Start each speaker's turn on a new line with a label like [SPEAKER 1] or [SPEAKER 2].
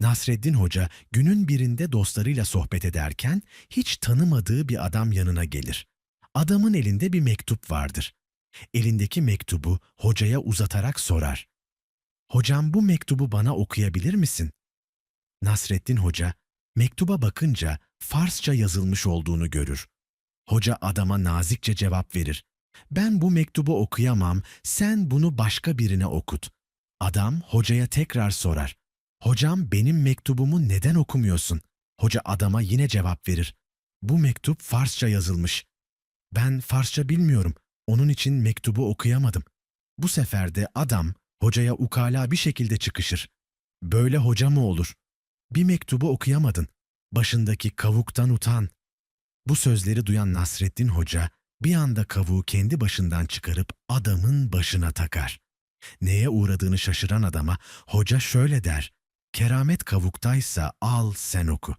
[SPEAKER 1] Nasreddin Hoca günün birinde dostlarıyla sohbet ederken hiç tanımadığı bir adam yanına gelir. Adamın elinde bir mektup vardır. Elindeki mektubu hocaya uzatarak sorar. Hocam bu mektubu bana okuyabilir misin? Nasreddin Hoca mektuba bakınca Farsça yazılmış olduğunu görür. Hoca adama nazikçe cevap verir. Ben bu mektubu okuyamam, sen bunu başka birine okut. Adam hocaya tekrar sorar. Hocam benim mektubumu neden okumuyorsun? Hoca adama yine cevap verir. Bu mektup Farsça yazılmış. Ben Farsça bilmiyorum. Onun için mektubu okuyamadım. Bu sefer de adam hocaya ukala bir şekilde çıkışır. Böyle hoca mı olur? Bir mektubu okuyamadın. Başındaki kavuktan utan. Bu sözleri duyan Nasreddin Hoca bir anda kavuğu kendi başından çıkarıp adamın başına takar. Neye uğradığını şaşıran adama hoca şöyle der. Keramet kavuktaysa al sen oku.